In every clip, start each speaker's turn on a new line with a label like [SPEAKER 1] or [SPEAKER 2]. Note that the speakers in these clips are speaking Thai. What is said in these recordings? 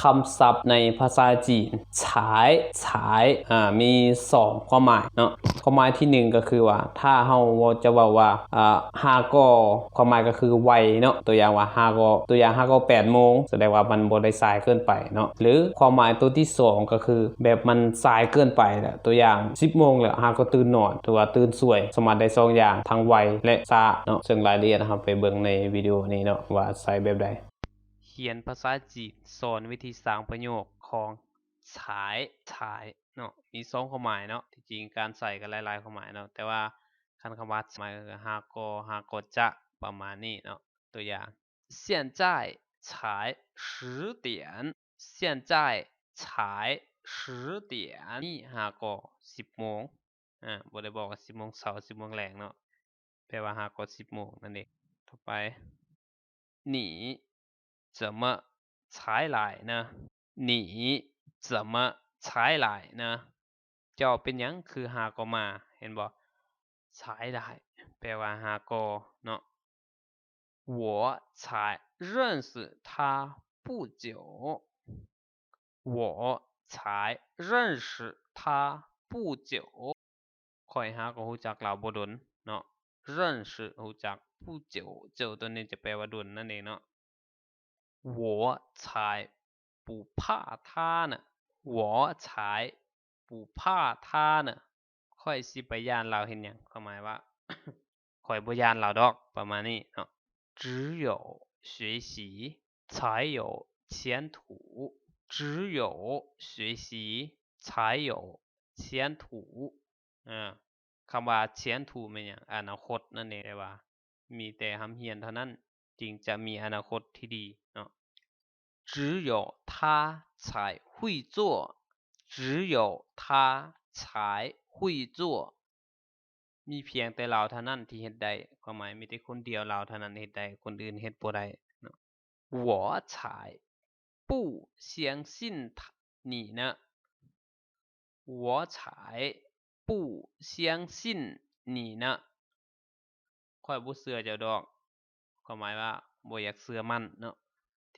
[SPEAKER 1] คำศัพท์ในภาษาจีนฉายฉายอ่ามีสองความหมายเนาะความหมายที่หนึ่งก็คือว่า ถ้าเฮาจะเว้าว่าอ่าห้าก็ความหมายก็คือไวเนาะตัวอย่างว่าห้าก็ตัวอย่างห้าก็8โมงแสดงว่ามันบ่ได้สายเกินไปเนาะหรือความหมายตัวที่สองก็คือแบบมันสายเกินไปแหละตัวอย่าง10โมงแล้วห้าก็ตื่นนอนหรือว่าตื่นสวย สมารถได้สองอย่างทั้งไวและช้าเนาะซึ่งรายละเอียดนะครับไปเบิ่งในวิดีโอนี้เนาะว่าใช้แบบใด ขียนภาษาจีนสอนวิธีสร้างประโยคของฉายฉายเนาะมีสองความหมายเนาะที่จริงการใส่ก็หลายๆความหมายเนาะแต่ว่าคันคำว่าหมายก็คือฮาโกฮาโกจะประมาณนี้เนาะตัวอย่าง现在才十点现在才十点นี่ฮาโก10โมงอ่าบ่ได้บอกว่า10โมงเช้า10โมงแลงเนาะแปลว่าฮาโก10โมงนั่นเองต่อไป你 怎么才来呢你怎么才来呢เจ้าเป็นหยังคือหาก็มา เห็นบ่才来แปลว่าหาก็เนาะ我才认识他不久我才认识他不久ข้อยหาก็รู้จักเราบ่ดนเนาะ认识รู้จักผู้เจียวเจียวตัวนี้จะแปลว่าดนนั่นเองเนาะ 我才不怕他呢我才不怕他呢ข้อยสิไปย้านเราเฮ็ดหยังความหมายว่า ข้อยบ่ย้านเราดอกประมาณนี้เนาะ只有学习才有前途只有学习才有前途อ่าคำว่า前途แม่นหยังอนาคตนั่นเองแปลว่า มีแต่หำเฮียนเท่านั้นจึงจะมีอนาคตที่ดีเนาะ 只有他才会做只有他才会做มีเพียงแต่เราเท่านั้นที่เฮ็ดได้ความหมายมีแต่คนเดียวเราเท่านั้นเฮ็ดได้คนอื่นเฮ็ดบ่ได้เนาะ我才不相信他你呢我才不相信你呢ข้อยบ่เชื่อเจ้าดอกความหมายว่าบ่อยากเชื่อมั่นเนาะ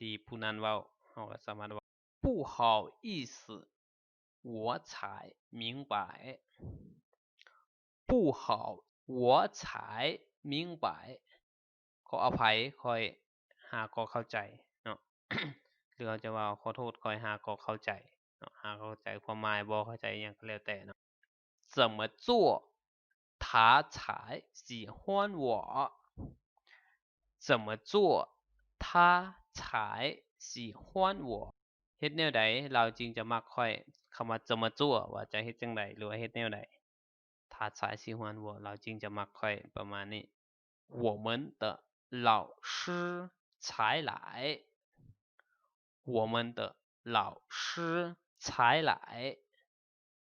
[SPEAKER 1] ที่ผู้นั้นเว้าเฮาก็สามารถว่า不好意思我才明白不好我才明白ขออภัยข้อยหาก็เข้าใจเนาะ หรือเขาจะว่าขอโทษข้อยหาก็เข้าใจเนาะหาเข้าใจความหมายบ่เข้าใจอิหยังก็แล้วแต่เนาะ怎么做他才喜欢我怎么做他 才喜欢我เฮ็ดแนวใดเราจึงจะมักข้อยคำว่า怎么做ว่าจะเฮ็ดจังไดหรือว่าเฮ็ดแนวใด他才喜欢我เราจึงจะมักข้อยประมาณนี้我们的老师才来我们的老师才来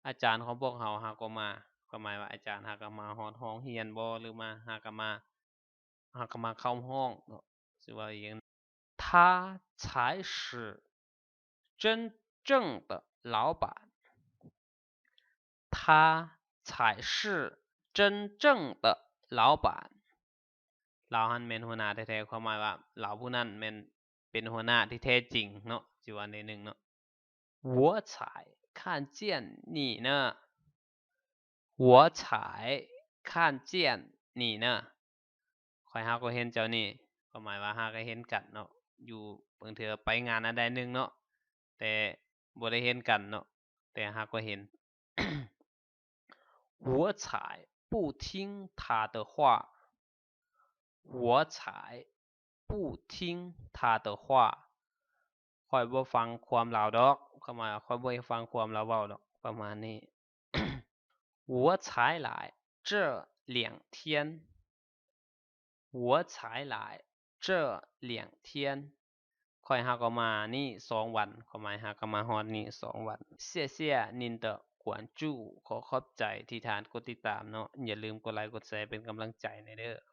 [SPEAKER 1] อาจารย์ของพวกเราหาก็มาความหมายว่าอาจารย์หาก็มาฮอดห้องเรียนบ่หรือมาหาก็มาหาก็มาเข้าห้องเนาะสิว่าอีหยัง 他才是真正的老板他才是真正的老板เราหันแม่นหัวหน้าแท้ๆความหมายว่าเราผู้นั้นแม่นเป็นหัวหน้าที่แท้จริงเนาะสิว่าในหนึ่งเนาะ我才看见你呢我才看见你呢ข้อยหาก็เห็นเจ้านี่ความหมายว่าหาก็เห็นกันเนาะ อยู่บางเทื่อไปงานอันใดหนึ่งเนาะแต่บ่ได้เห็นกันเนาะแต่หาก็เห็น 我才不听他的话我才不听他的话ข้อยบ่ฟังความเลาดอกความหมายว่าข้อยบ่ฟังความเลาเว้าดอกประมาณนี้ 我才来这两天我才来 这两天ข้อยหาก็มานี่สองวันความหมายหาก็มาฮอดนี่สองวัน谢谢您的关注ขอขอบใจที่ท่านกดติดตามเนาะอย่าลืมกดไลค์กดแชร์เป็นกำลังใจให้เด้อ